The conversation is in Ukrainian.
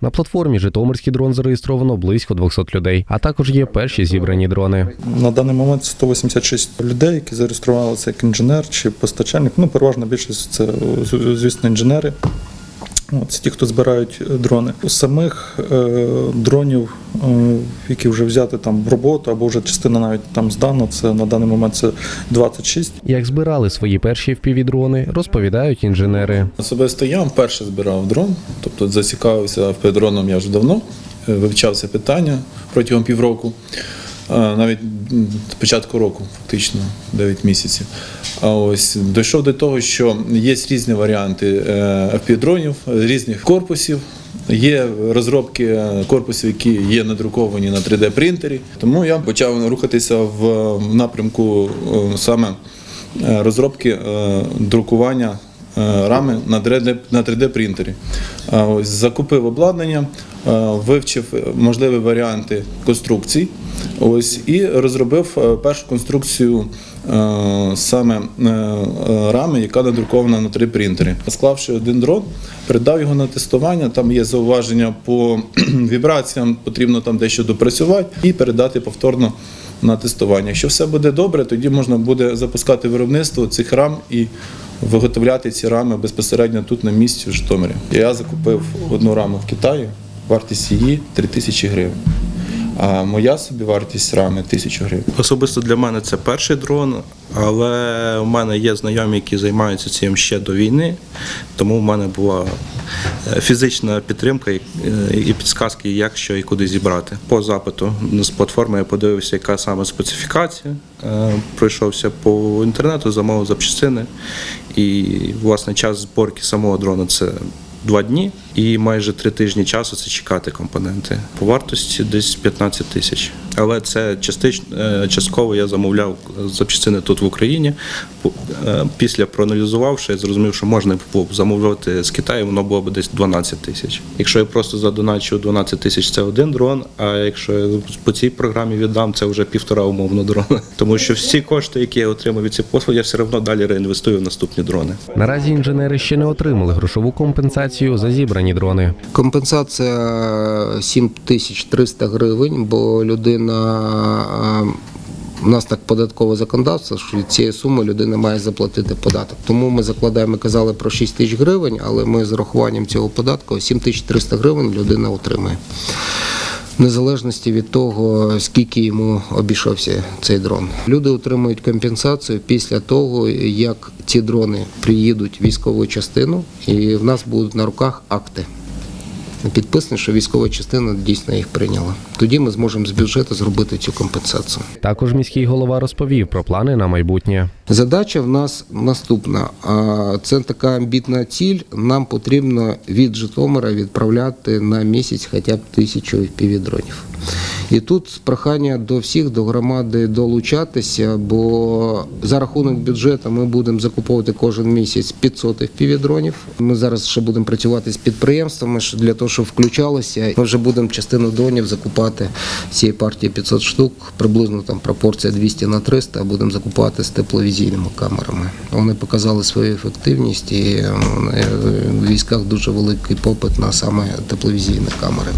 На платформі Житомирський дрон зареєстровано близько 200 людей, а також є перші зібрані дрони. На даний момент 186 людей, які зареєструвалися як інженер чи постачальник. Ну, переважна більшість це, звісно, інженери. От, Це ті, хто збирають е, дрони. Самих е, дронів, е, які вже взяти там в роботу, або вже частина навіть там здана, це на даний момент це 26. Як збирали свої перші впівдрони, розповідають інженери. Особисто я вперше збирав дрон, тобто зацікавився впівдроном я вже давно, вивчав це питання протягом півроку, навіть початку року, фактично 9 місяців. А ось дійшов до того, що є різні варіанти впівдронів, різних корпусів. Є розробки е, корпусів, які є надруковані на 3D принтері. Тому я почав рухатися в напрямку е, саме е, розробки е, друкування е, рами на 3D, на 3D принтері. Ось закупив обладнання, е, вивчив можливі варіанти конструкцій. Ось і розробив е, першу конструкцію е, саме е, е, рами, яка надрукована на 3 принтері. Склавши один дрон, передав його на тестування. Там є зауваження по вібраціям, потрібно там дещо допрацювати і передати повторно на тестування. Якщо все буде добре, тоді можна буде запускати виробництво цих рам і виготовляти ці рами безпосередньо тут на місці в Житомирі. Я закупив одну раму в Китаї, вартість її 3 тисячі гривень. А моя собівартість рами 1000 гривень. Особисто для мене це перший дрон, але у мене є знайомі, які займаються цим ще до війни, тому в мене була фізична підтримка і- е, підсказки, як що і куди зібрати. По запиту з платформи я подивився, яка саме специфікація. Е, Пройшовся по інтернету, замовив запчастини. І власне час зборки самого дрона це два дні і майже три тижні часу це чекати компоненти. По вартості десь 15 тисяч. Але це частично е, частково я замовляв запчастини тут в Україні. Е, Після проаналізувавши, я зрозумів, що можна було б замовляти з Китаю, воно було б десь 12 тисяч. Якщо я просто задоначу 12 тисяч, це один дрон. А якщо я по цій програмі віддам, це вже півтора умовно дрона. Тому що всі кошти, які я отримав від цих послуг, я все одно далі реінвестую в наступні дрони. Наразі інженери ще не отримали грошову компенсацію за зібрані дрони. Компенсація 7300 гривень, бо людина. е, У нас так податкове законодавство, що від цієї суми людина має заплатити податок. Тому ми закладаємо, казали про 6 тисяч гривень, але ми з урахуванням цього податку 7300 гривень людина отримає. Незалежності від того, скільки йому обійшовся цей дрон. Люди отримують компенсацію після того, як ці дрони приїдуть в військову частину, і в нас будуть на руках акти. Підписано, що військова частина дійсно їх прийняла. Тоді ми зможемо з бюджету зробити цю компенсацію. Також міський голова розповів про плани на майбутнє. Задача в нас наступна. Це така амбітна ціль. Нам потрібно від Житомира відправляти на місяць хоча б тисячу півдронів. І тут прохання до всіх, до громади долучатися, бо за рахунок бюджету ми будемо закуповувати кожен місяць 500 півдронів. Ми зараз ще будемо працювати з підприємствами для того, щоб включалося. Ми вже будемо частину дронів закупати цієї партії 500 штук, приблизно там пропорція 200 на 300, будемо закупати з тепловізійними камерами. Вони показали свою ефективність і е, в військах дуже великий попит на саме тепловізійні камери.